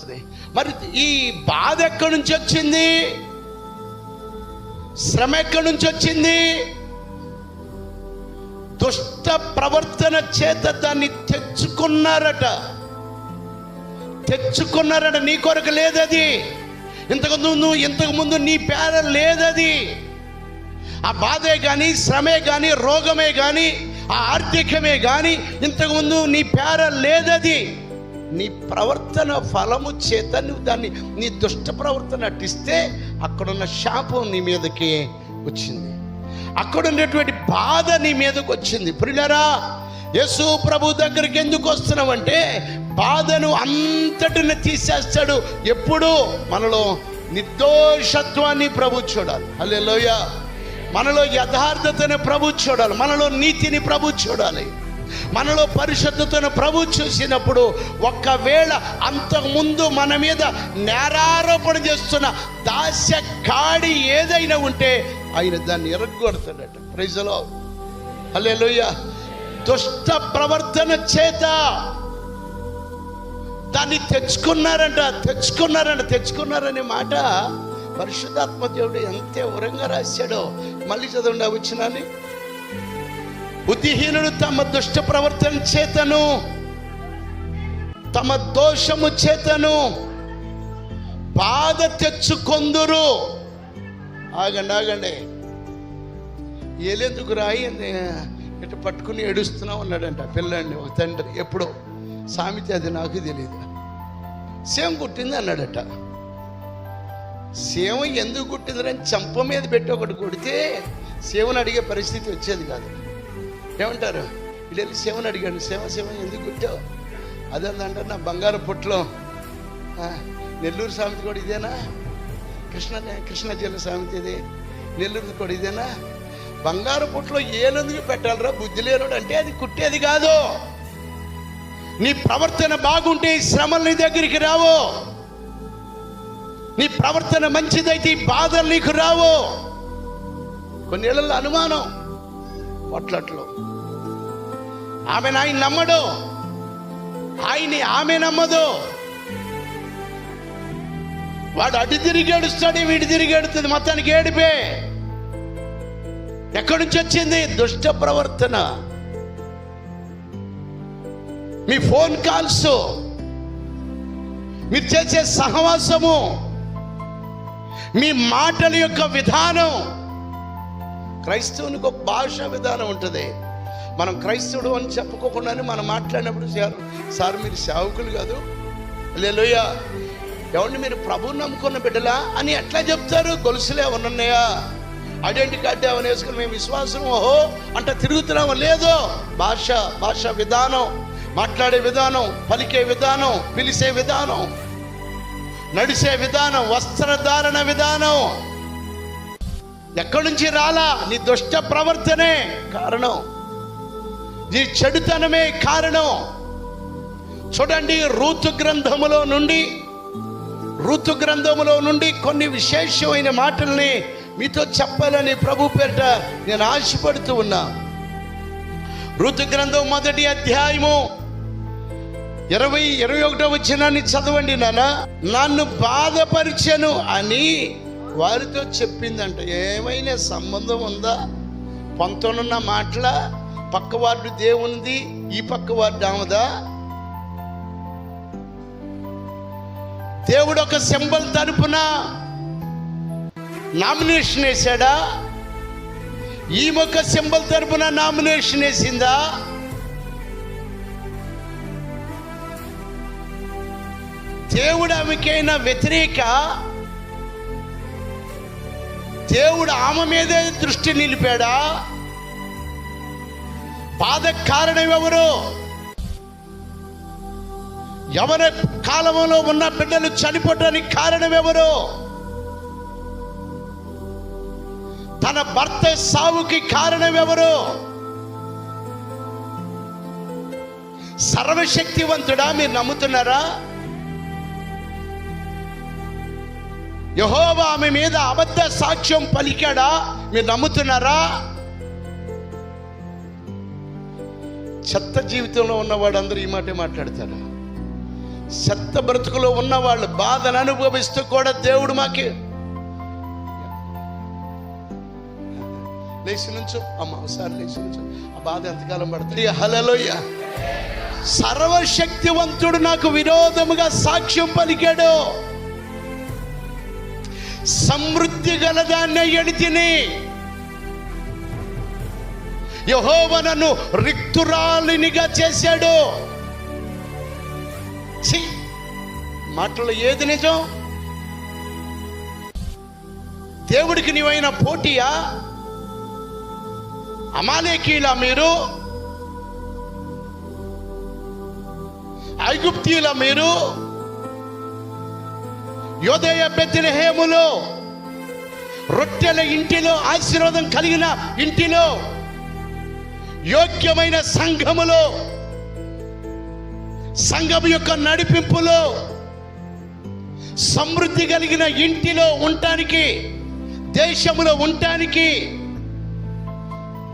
వస్తుంది. మరి ఈ బాధ ఎక్కడి నుంచి వచ్చింది? శ్రమ ఎక్కడి నుంచి వచ్చింది? దుష్ట ప్రవర్తన చేత దాన్ని తెచ్చుకున్నారట. తెచ్చుకున్నారట. నీ కొరకు లేదది. ఇంతకు నువ్వు ఇంతకుముందు నీ పేర లేదది. ఆ బాధే కానీ శ్రమే కానీ రోగమే కానీ ఆ ఆర్థికమే కానీ ఇంతకుముందు నీ పేర లేదది. నీ ప్రవర్తన ఫలము చేత నువ్వు దాన్ని నీ దుష్ట ప్రవర్తన అట్టిస్తే అక్కడున్న శాపం నీ మీదకి వచ్చింది. అక్కడ ఉన్నటువంటి బాధ నీ మీదకి వచ్చింది. ప్రియులరా యేసు ప్రభు దగ్గరికి ఎందుకు వస్తున్నావంటే బాధను అంతటిని తీసేస్తాడు. ఎప్పుడు? మనలో నిర్దోషత్వాన్ని ప్రభు చూడాలి. హల్లెలూయా. మనలో యథార్థతని ప్రభు చూడాలి. మనలో నీతిని ప్రభు చూడాలి. మనలో పరిశుద్ధతను ప్రభు చూసినప్పుడు ఒక్కవేళ అంతకుముందు మన మీద నేరారోపణ చేస్తున్న దాస్య కాడి ఏదైనా ఉంటే ఆయన దాన్ని ఎరగొడతాడట. ప్రైజలో హల్లెలూయా దుష్ట ప్రవర్తన చేత దాన్ని తెచ్చుకున్నారంట తెచ్చుకున్నారంట తెచ్చుకున్నారనే మాట పరిశుద్ధాత్మ దేవుడు ఎంత ఉరంగా రాశాడో. మళ్ళీ చదవండి వచ్చినాని బుద్ధిహీనుడు తమ దుష్ట ప్రవర్తన చేతను తమ దోషము చేతను బాధ తెచ్చుకొందురు. ఆగండి ఆగండి. ఏలేందుకు రాయి ఇటు పట్టుకుని ఏడుస్తున్నావు అన్నాడంట పిల్లండి ఒక తండ్రి. ఎప్పుడో సామెత అది నాకు తెలియదు సేమ కుట్టింది అన్నాడట. సేవ ఎందుకు కుట్టిందని చంప మీద పెట్టి ఒకటి కొడితే సేవను అడిగే పరిస్థితి వచ్చేది కాదు. ఏమంటారు? వీళ్ళు సేవను అడిగాడు. సేవ సేవ ఎందుకు కుట్టావు అదేందంటే నా బంగారు పుట్లో. నెల్లూరు సామెత కూడా ఇదేనా? కృష్ణ కృష్ణా జిల్లా సామెత ఇది. నెల్లూరు కూడా ఇదేనా? బంగారు పొట్లో ఏనందుకు పెట్టాలరా? బుద్ధి లేనుడు అంటే అది కుట్టేది కాదు. నీ ప్రవర్తన బాగుంటే ఈ శ్రమలు నీ దగ్గరికి రావు. నీ ప్రవర్తన మంచిదైతే ఈ బాధలు నీకు రావు. కొన్ని అనుమానం. పొట్లట్లో. ఆమె ఆయన నమ్మడు. ఆయన్ని ఆమె నమ్మదు. వాడు అటు తిరిగి ఏడుస్తాడు వీడి తిరిగి ఏడుతుంది మొత్తానికి ఏడిపే. ఎక్కడి నుంచి వచ్చింది? దుష్ట ప్రవర్తన. మీ ఫోన్ కాల్స్. మీరు చేసే సహవాసము. మీ మాటల యొక్క విధానం. క్రైస్తవునికి ఒక భాష విధానం ఉంటుంది. మనం క్రైస్తవుడు అని చెప్పుకోకుండానే మనం మాట్లాడినప్పుడు సార్ సార్ మీరు సేవకులు కాదు. లేలోయ ఎవరిని మీరు ప్రభువు నమ్ముకున్న బిడ్డలా అని ఎట్లా చెప్తారు? గొలుసులు ఏమన్నా ఉన్నాయా? ఐడెంటిటీ కార్డు ఏమైనా వేసుకుని మేము విశ్వాసం ఓహో అంటే తిరుగుతున్నామో? లేదో. భాష భాష విధానం మాట్లాడే విధానం పలికే విధానం పిలిచే విధానం నడిచే విధానం వస్త్రధారణ విధానం. ఎక్కడి నుంచి రాలా? నీ దుష్ట ప్రవర్తనే కారణం. నీ చెడుతనమే కారణం. చూడండి ఋతు గ్రంథములో నుండి ఋతు గ్రంథములో నుండి కొన్ని విశేషమైన మాటల్ని మీతో చెప్పాలని ప్రభు పేరిట నేను ఆశపడుతూ ఉన్నా. ఋతు గ్రంథం మొదటి అధ్యాయము ఇరవై ఇరవై ఒకటో వచ్చినాన్ని చదవండి నాన్న. నన్ను బాధపరిచను అని వారితో చెప్పిందంట. ఏమైనా సంబంధం ఉందా? పంతొమ్మిదిన్న మాటల? పక్క వార్డు దేవునిది ఈ పక్క వార్డు ఆమెదా దేవుడు ఒక సింబల్ తరపున నామినేషన్ వేశాడా? ఈ ఒక సింబల్ తరపున నామినేషన్ వేసిందా? దేవుడు ఆమెకైనా వ్యతిరేక? దేవుడు ఆమె మీదే దృష్టి నిలిపాడా? బాధ కారణం ఎవరు ఎవరి కాలంలో ఉన్న బిడ్డలు చనిపోవడానికి కారణం ఎవరు తన భర్త సావుకి కారణం ఎవరు సర్వశక్తివంతుడా మీరు నమ్ముతున్నారా? యహోవా ఆమె మీద అబద్ధ సాక్ష్యం పలికాడా? మీరు నమ్ముతున్నారా? చెత్త జీవితంలో ఉన్నవాడు అందరూ ఈ మాటే మాట్లాడతారు. చెత్త బ్రతుకులో ఉన్న వాళ్ళు బాధను అనుభవిస్తూ కూడా దేవుడు మాకి. లేచి నుంచు. అమ్మ ఒకసారి లేచి నుంచు. ఆ బాధ ఎంతకాలం పడుతుంది? హలలోయ సర్వశక్తివంతుడు నాకు విరోధముగా సాక్ష్యం పలికాడు. సమృద్ధి గలదాన్ని ఎడితిని. యహోవ నన్ను రిక్తురాలినిగా చేశాడు. ఛీ! మాటలో ఏది నిజం? దేవుడికి నీవైన పోటీయా? అమాలేకీలా మీరు? ఐగుప్తీల మీరు? యోదయ బెత్తిలహేములో రొట్టెల ఇంటిలో ఆశీర్వాదం కలిగిన ఇంటిలో యోగ్యమైన సంఘములో సంఘం యొక్క నడిపింపులో సమృద్ధి కలిగిన ఇంటిలో ఉండటానికి దేశములో ఉండటానికి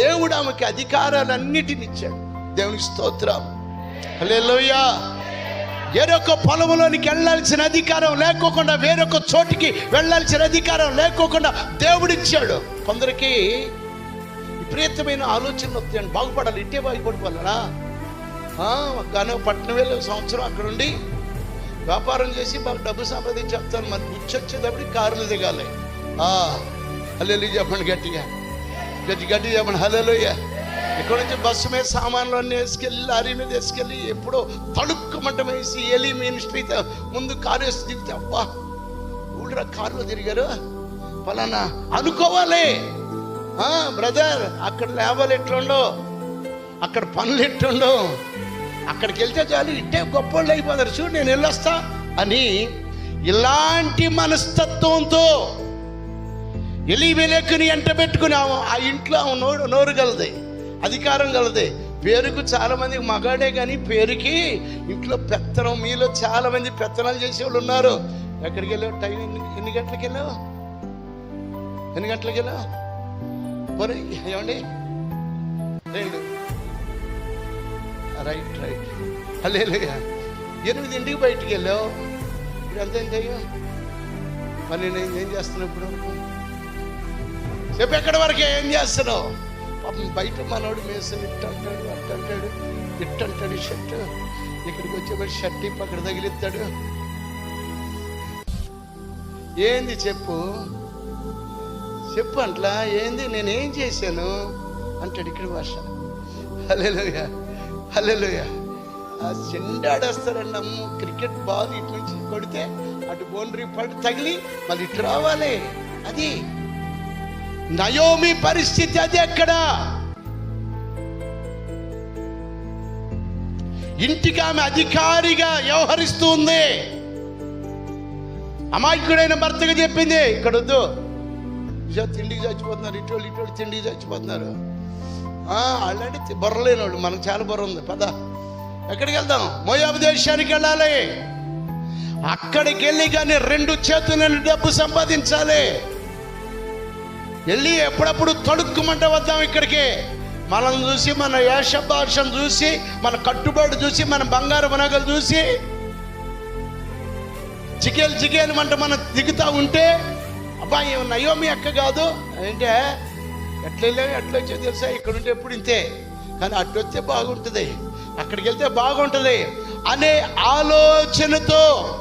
దేవుడు ఆమెకి అధికారాలన్నిటిని ఇచ్చాడు. దేవునికి స్తోత్రం. హల్లెలూయా. వేరొక పొలంలోనికి వెళ్ళాల్సిన అధికారం లేకోకుండా వేరొక చోటికి వెళ్ళాల్సిన అధికారం లేకోకుండా దేవుడిచ్చాడు కొందరికి విపరీతమైన ఆలోచనలు వస్తాయండి బాగుపడాలి. ఇట్టే బాగుపడిపోవాలనా గాను పట్టణం వెళ్ళి ఒక సంవత్సరం అక్కడ ఉండి వ్యాపారం చేసి మాకు డబ్బు సంపాదించి చెప్తాను. మరి వచ్చేటప్పుడు కారులు దిగాలి. హల్లెలూయా చెప్పండి గట్టిగా. గట్టి గట్టి చెప్పండి. హల్లెలూయా. ఇక్కడ నుంచి బస్సు మీద సామాన్లు అన్నీ వేసుకెళ్ళి లారీ మీద వేసుకెళ్ళి ఎప్పుడో తడుక్కుమంట వేసి ఎలి మినిస్ట్రీ ముందు కారు వేసి దిగితే అబ్బా ఊళ్ళో కారులో తిరిగారు. ఫలానా అనుకోవాలి. బ్రదర్ అక్కడ లేబర్ ఎట్లుండో అక్కడ పనులు ఎట్లుండో అక్కడికి వెళ్తే చాలు ఇట్టే గొప్పోళ్ళు అయిపోతారు. చూడు నేను వెళ్ళొస్తా అని ఇలాంటి మనస్తత్వంతో ఎలి వెలెక్కుని ఎంట పెట్టుకుని ఆమె- ఆ ఇంట్లో ఆమె నోరు నోరు గలది అధికారం గలది పేరుకు చాలా మంది మగాడే కానీ పేరుకి ఇంట్లో పెత్తనం మీలో చాలా మంది పెత్తనాలు చేసేవాళ్ళు ఉన్నారు. ఎక్కడికి వెళ్ళావు? టైం ఎన్ని ఎన్ని గంటలకు వెళ్ళావు? ఎన్ని గంటలకు వెళ్ళావు? మరి ఏమండి? రెండు. Right right. అలే ఎనిమిదింటికి బయటికి వెళ్ళావు. ఇప్పుడు ఎంత ఏం చెయ్యం? మరి నేను ఏం చేస్తున్నావు ఇప్పుడు? చెప్పు ఎక్కడి వరకే ఏం చేస్తున్నావు? పాపం బయట మనోడు మేసం ఇట్టంటాడు అంటాడు అట్టు అంటాడు ఇట్టు అంటాడు షర్ట్. ఇక్కడికి వచ్చేవాడు షర్ట్ ఇప్పు అక్కడ తగిలిస్తాడు. ఏంది చెప్పు? చెప్పు అంట్లా ఏంది నేనేం చేశాను? అంటాడు ఇక్కడ భాష. హల్లెలూయా హల్లెలూయా. ఆ చెండాడేస్తారండి అమ్మ క్రికెట్ బాల్ ఇటు నుంచి కొడితే అటు బౌండరీ పడి తగిలి మళ్ళీ ఇటు రావాలి. అది. నయోమి పరిస్థితి అది ఎక్కడ? ఇంటికి ఆమె అధికారిగా వ్యవహరిస్తూ ఉంది. అమాయకుడైన భర్తగా చెప్పింది ఇక్కడ వద్దు తిండికి చచ్చిపోతున్నారు ఇటోళ్ళు ఇటోళ్ళు తిండికి చచ్చిపోతున్నారు. అలాంటి బుర్రలేని వాళ్ళు మనకు చాలా బుర్ర ఉంది. పద. ఎక్కడికి వెళ్దాం? మోయాబు దేశానికి వెళ్ళాలి. అక్కడికి వెళ్ళి కానీ రెండు చేతులను డబ్బు సంపాదించాలి. వెళ్ళి ఎప్పుడప్పుడు తడుక్కుమంటే వద్దాం ఇక్కడికి. మనం చూసి మన వేష చూసి మన కట్టుబాటు చూసి మన బంగారు నగలు చూసి చికెలు చికెన్ మంట మనం దిగుతూ ఉంటే అబ్బాయి నయోమి అక్క కాదు. అంటే ఎట్లా వెళ్ళావు ఎట్లా తెలుసా? ఇక్కడ ఉంటే ఎప్పుడు ఇంతే. కానీ అటు వస్తే బాగుంటుంది. అక్కడికి వెళ్తే బాగుంటుంది. అనే ఆలోచనతో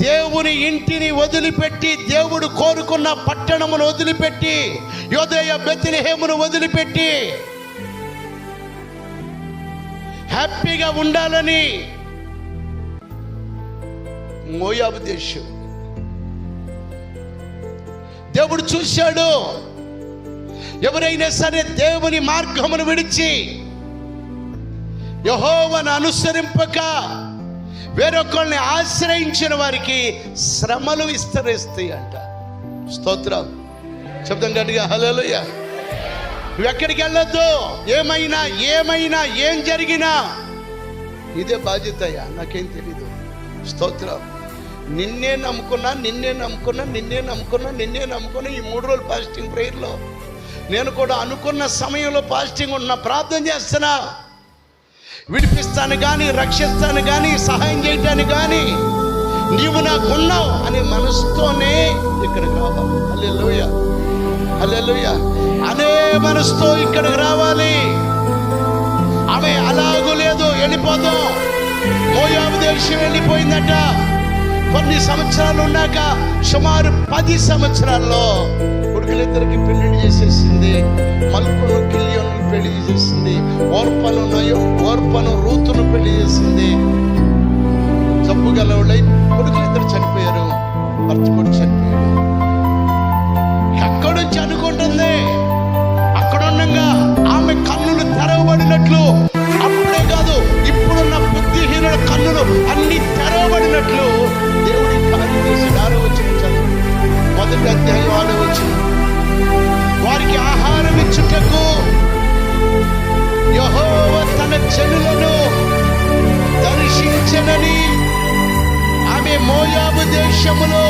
దేవుని ఇంటిని వదిలిపెట్టి దేవుడు కోరుకున్న పట్టణమును వదిలిపెట్టి యోదయ బెత్తిలహేమును వదిలిపెట్టి హ్యాపీగా ఉండాలని మోయాబు దేశం. దేవుడు చూశాడు. ఎవరైనా సరే దేవుని మార్గమును విడిచి యహోవను అనుసరింపక వేరొకరిని ఆశ్రయించిన వారికి శ్రమలు విస్తరిస్తాయి అంట స్తోత్రం. శబ్దం గట్టిగా హలోయ నువ్వు ఎక్కడికి వెళ్ళొద్దు? ఏమైనా ఏమైనా ఏం జరిగినా ఇదే బాధ్యతయ్యా నాకేం తెలీదు. స్తోత్రం. నిన్నే నమ్ముకున్నా నిన్నే నమ్ముకున్నా నిన్నే నమ్ముకున్నా నిన్నే నమ్ముకున్నా ఈ మూడు రోజులు ఫాస్టింగ్ ప్రేయర్లో నేను కూడా అనుకున్న సమయంలో ఫాస్టింగ్ ఉన్న ప్రార్థన చేస్తున్నా. విడిపిస్తాను కానీ రక్షిస్తాను కానీ సహాయం చేయటానికి కానీ నీవు నాకున్నావు అనే మనసుతోనే ఇక్కడికి రావాలి. అల్లెలుయ అల్లెలుయ అనే మనసుతో ఇక్కడికి రావాలి. ఆమె అలాగూ లేదు వెళ్ళిపోతాం. మోయాబు దేశం వెళ్ళిపోయిందట. కొన్ని సంవత్సరాలు ఉన్నాక సుమారు పది సంవత్సరాల్లో కొడుకులిద్దరికి పెళ్ళి చేసేసింది. మల్కును కిలియోను పెళ్ళి చేసింది ఓర్పను నయో ఓర్పను రూతును పెళ్ళి చేసింది. జబ్బు గలవులై కొడుకులిద్దరు చనిపోయారు. భర్త కూడా చనిపోయాడు. ఎక్కడి నుంచి అనుకుంటుంది అక్కడ ఉండగా ఆమె కన్నులు తెరవబడినట్లు. అప్పుడే కాదు శరీరాల కన్నులు అన్ని తెరవబడినట్లు దేవుడి కార్యం చేశాడు ఆరో వచ్చిన మొదటి అధ్యాయం ఆరో వచ్చిన వారికి ఆహారం ఇచ్చుటకు యెహోవ తన చెనులను దర్శించనని ఆమె మోయాబు దేశములో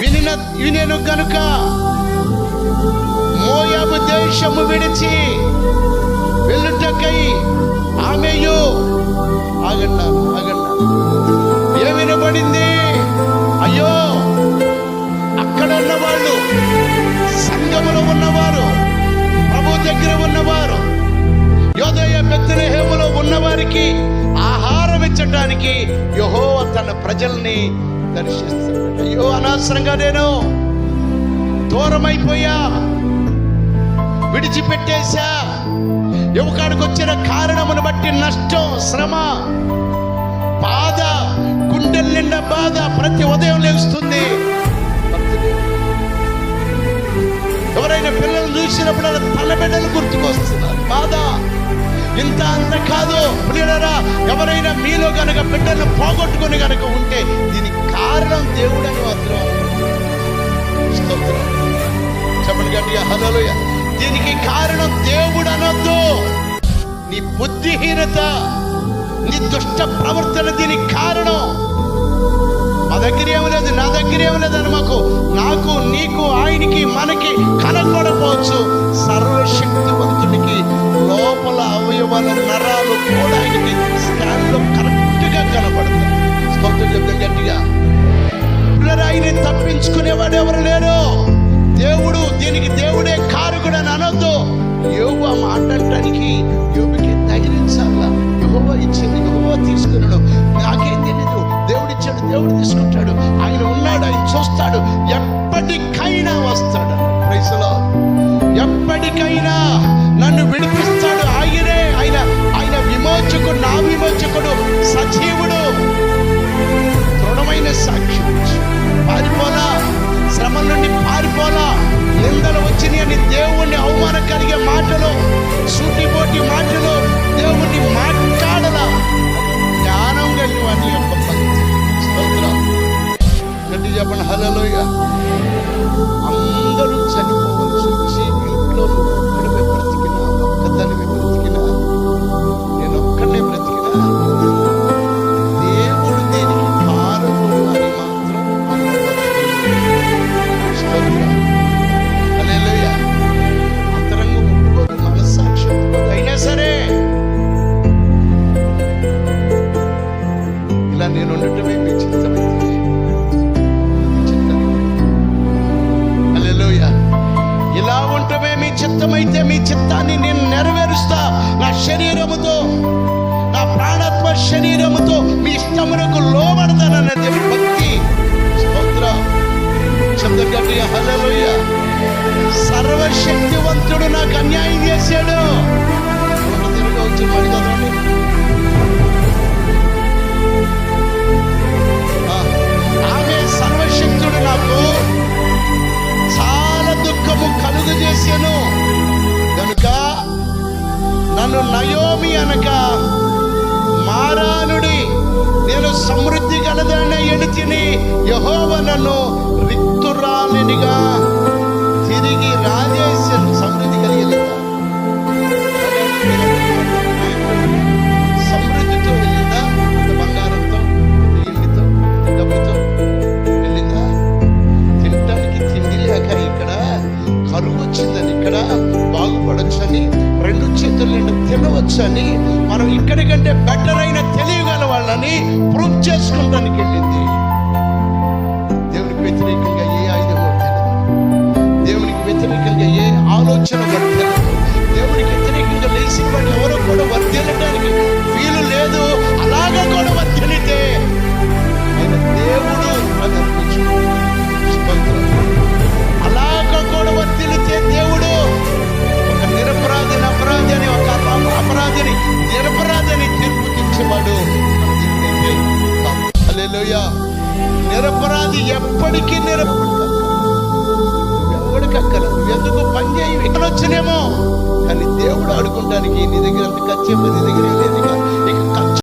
వినిన వినెను గనుక మోయాబు దేశము విడిచి వెళ్ళుటకై ఆమెయు. ఆగన్నా ఆగన్నా ఏ వినబడింది? అయ్యో అక్కడ ఉన్నవాళ్ళు సంఘములో ఉన్నవారు ప్రభు దగ్గర ఉన్నవారు యోదయ బెత్తలహేములో ఉన్నవారికి ఆహారం ఇచ్చడానికి యహో తన ప్రజల్ని దర్శిస్తున్నాడు. అయ్యో అనవసరంగా నేను దూరమైపోయా విడిచిపెట్టేశా. యువకాడికి వచ్చిన కారణమును బట్టి నష్టం శ్రమ బాధ గుండెల నిండా బాధ ప్రతి ఉదయం లేస్తుంది. ఎవరైనా పిల్లలు చూసినప్పుడు అలా తన బిడ్డలు గుర్తుకొస్తున్నారు. బాధ. ఇంత అంత కాదు. పిల్లరా ఎవరైనా మీలో గనక బిడ్డలను పోగొట్టుకొని కనుక ఉంటే దీనికి కారణం దేవుడని మాత్రం చెప్పండి గట్టిగా హలోయ దీనికి కారణం దేవుడు అనొద్దు నీ బుద్ధిహీనత నీ దుష్ట ప్రవర్తన దీనికి కారణం. మా దగ్గర ఏమి లేదు నా దగ్గర ఏమి మాకు నాకు నీకు ఆయనకి మనకి కనపడపోవచ్చు సర్వశక్తివంతుడికి లోపల అవయవాల నరాలు కూడా ఆయనకి స్కాన్లో కరెక్ట్గా కనపడతాయి స్తోత్రం చెప్తే గట్టిగా. పిల్లలు ఆయన తప్పించుకునేవాడు ఎవరు లేరు? దేవుడు దీనికి దేవుడే కారకుడు అని అనొద్దు. యోగు ఆ మాట అంటానికి యోగుకి ధైర్యం చాలా ఇచ్చింది యహోవా తీసుకున్నాడు. నాకేం తెలియదు దేవుడు ఇచ్చాడు దేవుడు తీసుకుంటాడు. ఆయన ఉన్నాడు ఆయన చూస్తాడు. ఎప్పటికైనా వస్తాడు. ప్రైసలో ఎప్పటికైనా నన్ను విడిపిస్తాడు. ఆయనే ఆయన ఆయన విమోచకుడు నా విమోచకుడు సజీవుడు. దృఢమైన సాక్షి. ఇచ్చి శ్రమల శ్రమ నుండి పారిపోలా. నిందలు వచ్చినాయి అని దేవుణ్ణి అవమానం కలిగే మాటలు సూటిపోటి మాటలు దేవుణ్ణి మాట్లాడలా. జ్ఞానం కలిగి వాటి యొక్క చిత్తమైతే మీ ఇలా ఉండటమే మీ చిత్తమైతే మీ చిత్తాన్ని నేను నెరవేరుస్తా. నా శరీరముతో నా ప్రాణాత్మ శరీరముతో మీ ఇష్టమునకు లోబడతానన్నది భక్తి. స్తోత్రం. శబ్దం గట్టిగా హల్లెలూయా. సర్వశక్తివంతుడు నాకు అన్యాయం చేశాడు. తిరిగి వచ్చి గలదాన్ని ఎడితిని యహోవ నన్ను రిక్తురాలినిగా తిరిగి రాజేశాను